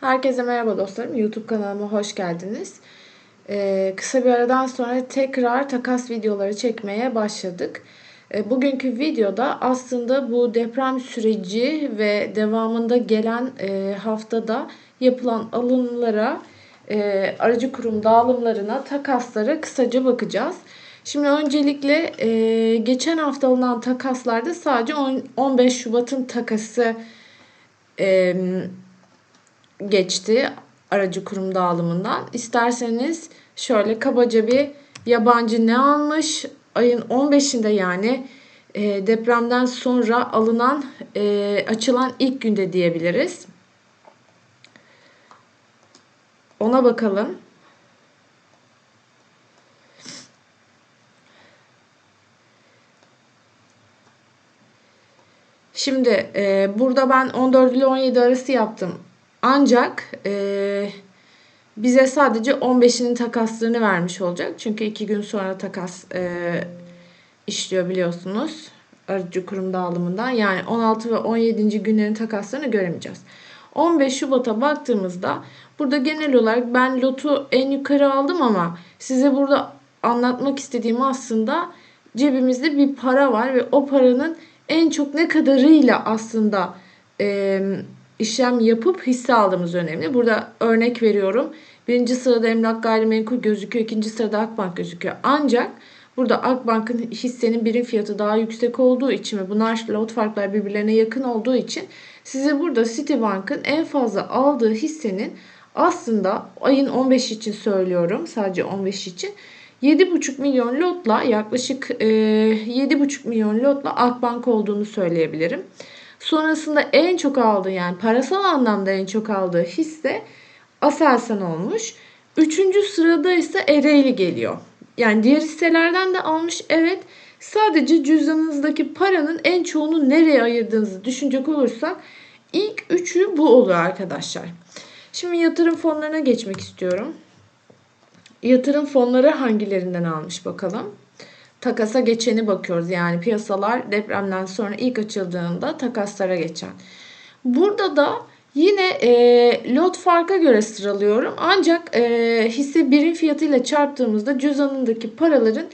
Herkese merhaba dostlarım. YouTube kanalıma hoş geldiniz. Ee, kısa bir aradan sonra tekrar takas videoları çekmeye başladık. Ee, bugünkü videoda aslında bu deprem süreci ve devamında gelen e, haftada yapılan alımlara, e, aracı kurum dağılımlarına, takaslara kısaca bakacağız. Şimdi öncelikle e, geçen hafta alınan takaslarda sadece 10, 15 Şubat'ın takası e, geçti aracı kurum dağılımından. İsterseniz şöyle kabaca bir yabancı ne almış ayın 15'inde yani e, depremden sonra alınan e, açılan ilk günde diyebiliriz. Ona bakalım. Şimdi e, burada ben 14 ile 17 arası yaptım. Ancak e, bize sadece 15'inin takaslarını vermiş olacak. Çünkü 2 gün sonra takas e, işliyor biliyorsunuz. Aracı kurum dağılımından. Yani 16 ve 17. günlerin takaslarını göremeyeceğiz. 15 Şubat'a baktığımızda burada genel olarak ben lotu en yukarı aldım ama size burada anlatmak istediğim aslında cebimizde bir para var ve o paranın en çok ne kadarıyla aslında e, işlem yapıp hisse aldığımız önemli. Burada örnek veriyorum. Birinci sırada emlak gayrimenkul gözüküyor. ikinci sırada Akbank gözüküyor. Ancak burada Akbank'ın hissenin birim fiyatı daha yüksek olduğu için ve bunlar lot farklar birbirlerine yakın olduğu için size burada Citibank'ın en fazla aldığı hissenin aslında ayın 15 için söylüyorum. Sadece 15 için 7,5 milyon lotla yaklaşık e, 7,5 milyon lotla Akbank olduğunu söyleyebilirim. Sonrasında en çok aldığı yani parasal anlamda en çok aldığı hisse Aselsan olmuş. Üçüncü sırada ise Ereğli geliyor. Yani diğer hisselerden de almış evet. Sadece cüzdanınızdaki paranın en çoğunu nereye ayırdığınızı düşünecek olursak ilk üçü bu oluyor arkadaşlar. Şimdi yatırım fonlarına geçmek istiyorum. Yatırım fonları hangilerinden almış bakalım takasa geçeni bakıyoruz. Yani piyasalar depremden sonra ilk açıldığında takaslara geçen. Burada da yine e, lot farka göre sıralıyorum. Ancak e, hisse birim fiyatıyla çarptığımızda cüzdanındaki paraların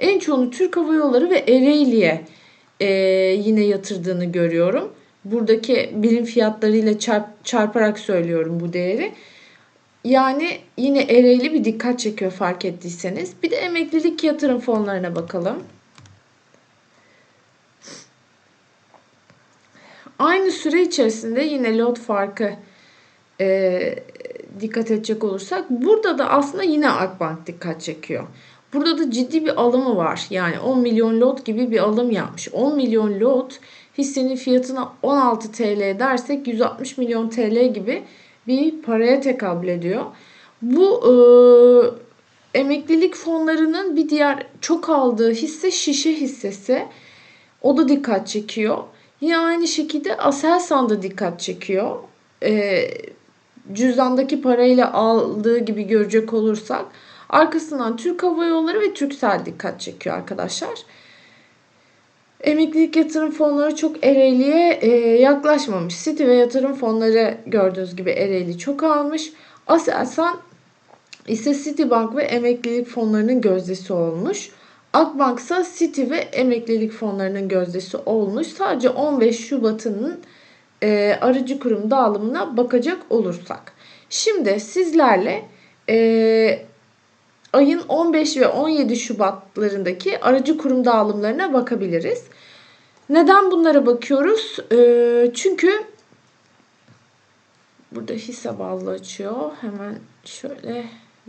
en çoğunu Türk Hava Yolları ve Ereğli'ye e, yine yatırdığını görüyorum. Buradaki birim fiyatlarıyla çarp, çarparak söylüyorum bu değeri. Yani yine Ereğli bir dikkat çekiyor fark ettiyseniz. Bir de emeklilik yatırım fonlarına bakalım. Aynı süre içerisinde yine lot farkı e, dikkat edecek olursak burada da aslında yine Akbank dikkat çekiyor. Burada da ciddi bir alımı var. Yani 10 milyon lot gibi bir alım yapmış. 10 milyon lot hissenin fiyatına 16 TL dersek 160 milyon TL gibi bir paraya tekabül ediyor. Bu e, emeklilik fonlarının bir diğer çok aldığı hisse şişe hissesi. O da dikkat çekiyor. Yine aynı şekilde Aselsan da dikkat çekiyor. E, cüzdandaki parayla aldığı gibi görecek olursak. Arkasından Türk Hava Yolları ve Türksel dikkat çekiyor arkadaşlar. Emeklilik yatırım fonları çok Ereğli'ye e, yaklaşmamış. City ve yatırım fonları gördüğünüz gibi Ereğli çok almış. Aselsan ise Citibank ve emeklilik fonlarının gözdesi olmuş. Akbank ise City ve emeklilik fonlarının gözdesi olmuş. Sadece 15 Şubat'ın e, aracı kurum dağılımına bakacak olursak. Şimdi sizlerle e, ayın 15 ve 17 Şubatlarındaki aracı kurum dağılımlarına bakabiliriz. Neden bunlara bakıyoruz? Ee, çünkü burada hisse bazlı açıyor. Hemen şöyle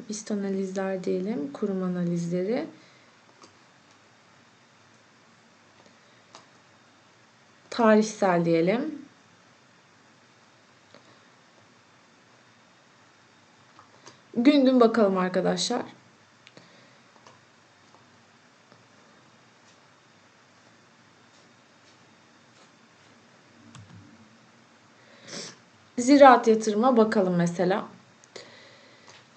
BIST analizler diyelim. Kurum analizleri. Tarihsel diyelim. Gün gün bakalım arkadaşlar. Ziraat yatırıma bakalım mesela.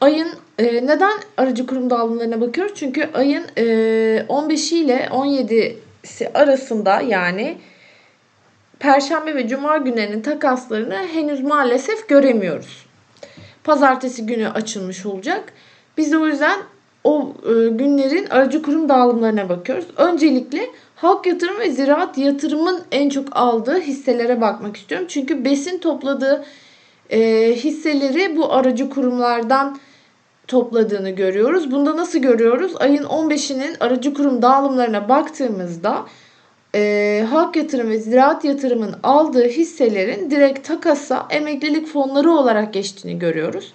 Ayın e, neden aracı kurum dağılımlarına bakıyoruz? Çünkü ayın e, 15'i ile 17'si arasında yani Perşembe ve Cuma günlerinin takaslarını henüz maalesef göremiyoruz. pazartesi günü açılmış olacak. Biz o yüzden o e, günlerin aracı kurum dağılımlarına bakıyoruz. Öncelikle halk yatırım ve ziraat yatırımın en çok aldığı hisselere bakmak istiyorum. Çünkü besin topladığı e, hisseleri bu aracı kurumlardan topladığını görüyoruz. Bunda nasıl görüyoruz? Ayın 15'inin aracı kurum dağılımlarına baktığımızda e, halk yatırım ve ziraat yatırımın aldığı hisselerin direkt takasa emeklilik fonları olarak geçtiğini görüyoruz.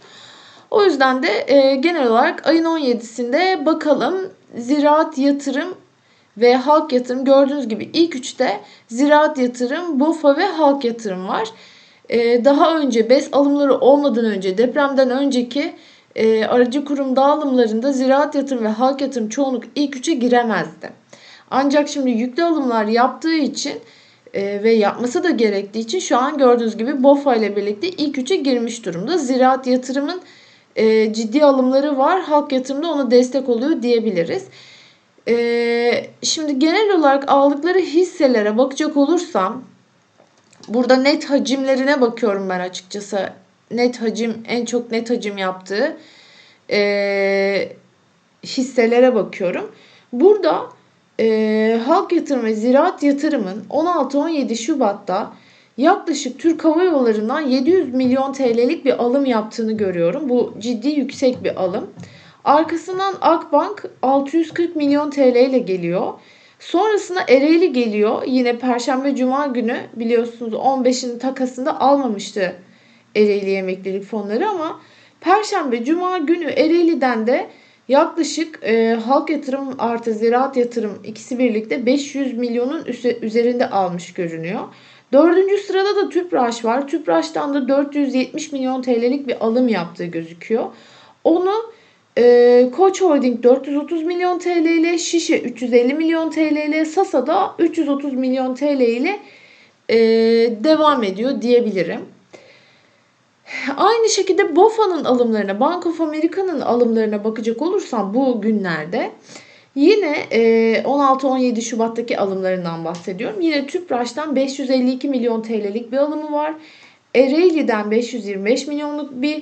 O yüzden de e, genel olarak ayın 17'sinde bakalım ziraat yatırım ve halk yatırım gördüğünüz gibi ilk üçte ziraat yatırım, BOFA ve halk yatırım var. E, daha önce BES alımları olmadan önce depremden önceki e, aracı kurum dağılımlarında ziraat yatırım ve halk yatırım çoğunluk ilk üçe giremezdi. Ancak şimdi yüklü alımlar yaptığı için e, ve yapması da gerektiği için şu an gördüğünüz gibi BOFA ile birlikte ilk üçe girmiş durumda. Ziraat yatırımın e, ciddi alımları var. Halk yatırımda ona destek oluyor diyebiliriz. E, şimdi genel olarak aldıkları hisselere bakacak olursam burada net hacimlerine bakıyorum ben açıkçası. Net hacim en çok net hacim yaptığı e, hisselere bakıyorum. Burada e, halk yatırım ve ziraat yatırımın 16-17 Şubat'ta yaklaşık Türk Hava Yolları'ndan 700 milyon TL'lik bir alım yaptığını görüyorum. Bu ciddi yüksek bir alım. Arkasından Akbank 640 milyon TL ile geliyor. Sonrasında Ereğli geliyor. Yine Perşembe Cuma günü biliyorsunuz 15'in takasında almamıştı Ereğli emeklilik fonları ama Perşembe Cuma günü Ereğli'den de yaklaşık e, halk yatırım artı ziraat yatırım ikisi birlikte 500 milyonun üzerinde almış görünüyor. Dördüncü sırada da Tüpraş var. Tüpraş'tan da 470 milyon TL'lik bir alım yaptığı gözüküyor. Onu e, Koç Holding 430 milyon TL ile, Şişe 350 milyon TL ile, Sasa da 330 milyon TL ile e, devam ediyor diyebilirim. Aynı şekilde BOFA'nın alımlarına, Bank of America'nın alımlarına bakacak olursam bu günlerde Yine 16-17 e, Şubat'taki alımlarından bahsediyorum. Yine Tüpraş'tan 552 milyon TL'lik bir alımı var. Ereğli'den 525 milyonluk bir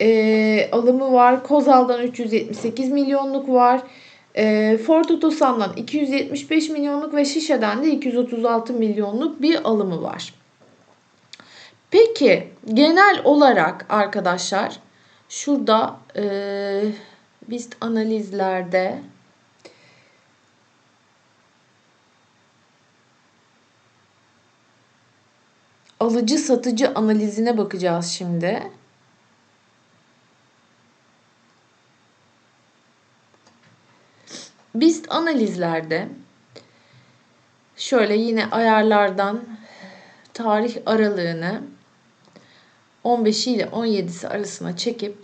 e, alımı var. Kozal'dan 378 milyonluk var. E, Ford Otosan'dan 275 milyonluk ve Şişe'den de 236 milyonluk bir alımı var. Peki genel olarak arkadaşlar şurada e, BIST analizlerde alıcı satıcı analizine bakacağız şimdi. BIST analizlerde şöyle yine ayarlardan tarih aralığını 15 ile 17'si arasına çekip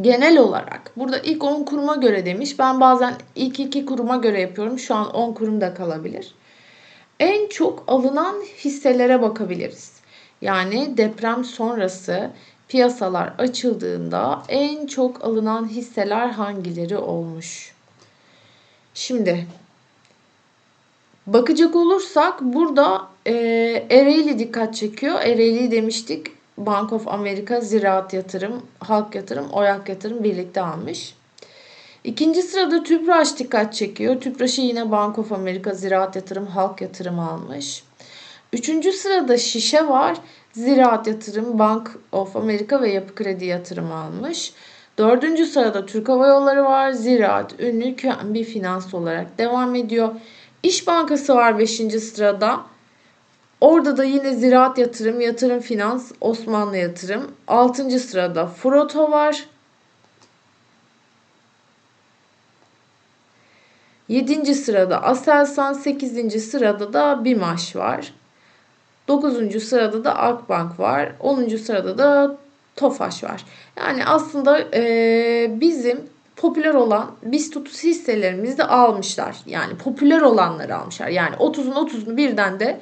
genel olarak burada ilk 10 kuruma göre demiş. Ben bazen ilk 2 kuruma göre yapıyorum. Şu an 10 kurum da kalabilir en çok alınan hisselere bakabiliriz. Yani deprem sonrası piyasalar açıldığında en çok alınan hisseler hangileri olmuş? Şimdi bakacak olursak burada e, Ereğli dikkat çekiyor. Ereğli demiştik Bank of America Ziraat Yatırım, Halk Yatırım, Oyak Yatırım birlikte almış. İkinci sırada Tüpraş dikkat çekiyor. Tüpraş'ı yine Bank of America Ziraat Yatırım Halk Yatırım almış. Üçüncü sırada Şişe var. Ziraat Yatırım, Bank of America ve Yapı Kredi Yatırım almış. Dördüncü sırada Türk Hava Yolları var. Ziraat, Ünlü, bir Finans olarak devam ediyor. İş Bankası var beşinci sırada. Orada da yine Ziraat Yatırım, Yatırım Finans, Osmanlı Yatırım. Altıncı sırada Froto var. 7. sırada Aselsan, 8. sırada da BİMAŞ var. 9. sırada da Akbank var. 10. sırada da Tofaş var. Yani aslında e, bizim popüler olan tutus hisselerimizi de almışlar. Yani popüler olanları almışlar. Yani 30'un 30'unu birden de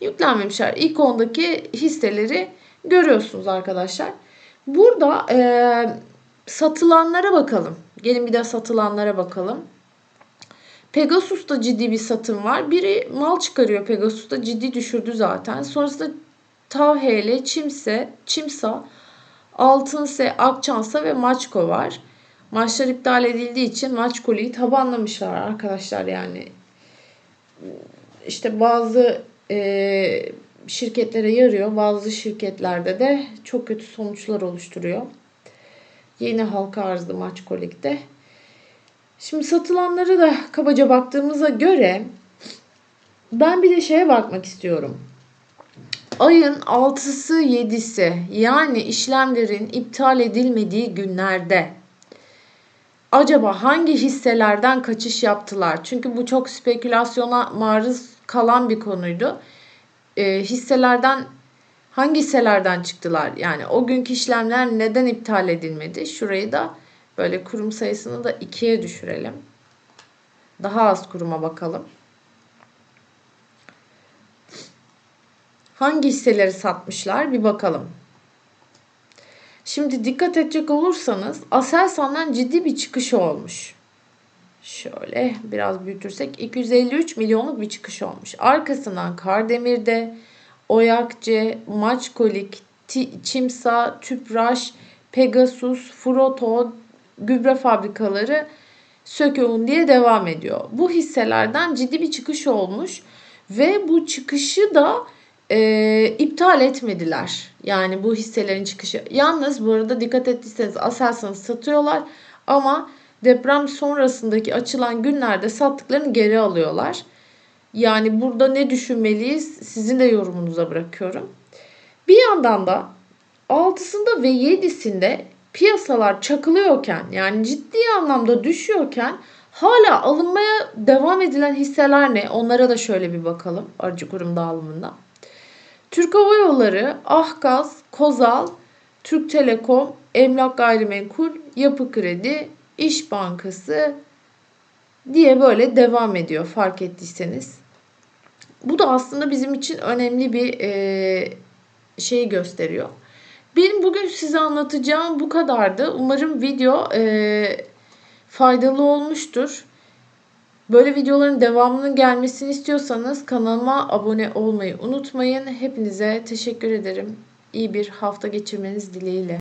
yüklenmemişler. İlk ondaki hisseleri görüyorsunuz arkadaşlar. Burada e, satılanlara bakalım. Gelin bir de satılanlara bakalım. Pegasus'ta ciddi bir satım var. Biri mal çıkarıyor Pegasus'ta ciddi düşürdü zaten. Sonrasında Tavhele, Çimse, Çimsa Altınse, Akçansa ve Maçko var. Maçlar iptal edildiği için Maçko'yu tabanlamışlar arkadaşlar yani. İşte bazı e, şirketlere yarıyor. Bazı şirketlerde de çok kötü sonuçlar oluşturuyor. Yeni halka arzdı Maçko. Şimdi satılanları da kabaca baktığımıza göre ben bir de şeye bakmak istiyorum. Ayın 6'sı 7'si yani işlemlerin iptal edilmediği günlerde acaba hangi hisselerden kaçış yaptılar? Çünkü bu çok spekülasyona maruz kalan bir konuydu. E, hisselerden hangi hisselerden çıktılar? Yani o günkü işlemler neden iptal edilmedi? Şurayı da böyle kurum sayısını da ikiye düşürelim. Daha az kuruma bakalım. Hangi hisseleri satmışlar bir bakalım. Şimdi dikkat edecek olursanız Aselsan'dan ciddi bir çıkış olmuş. Şöyle biraz büyütürsek 253 milyonluk bir çıkış olmuş. Arkasından Kardemir'de, Oyakçe, Maçkolik, Çimsa, Tüpraş, Pegasus, Froto, gübre fabrikaları Sökeun diye devam ediyor. Bu hisselerden ciddi bir çıkış olmuş ve bu çıkışı da e, iptal etmediler. Yani bu hisselerin çıkışı. Yalnız bu arada dikkat ettiyseniz Aselsan'ı satıyorlar ama deprem sonrasındaki açılan günlerde sattıklarını geri alıyorlar. Yani burada ne düşünmeliyiz sizin de yorumunuza bırakıyorum. Bir yandan da 6'sında ve 7'sinde piyasalar çakılıyorken yani ciddi anlamda düşüyorken hala alınmaya devam edilen hisseler ne? Onlara da şöyle bir bakalım aracı kurum dağılımında. Türk Hava Yolları, Ahgaz, Kozal, Türk Telekom, Emlak Gayrimenkul, Yapı Kredi, İş Bankası diye böyle devam ediyor fark ettiyseniz. Bu da aslında bizim için önemli bir e, şey gösteriyor. Benim bugün size anlatacağım bu kadardı. Umarım video e, faydalı olmuştur. Böyle videoların devamının gelmesini istiyorsanız kanalıma abone olmayı unutmayın. Hepinize teşekkür ederim. İyi bir hafta geçirmeniz dileğiyle.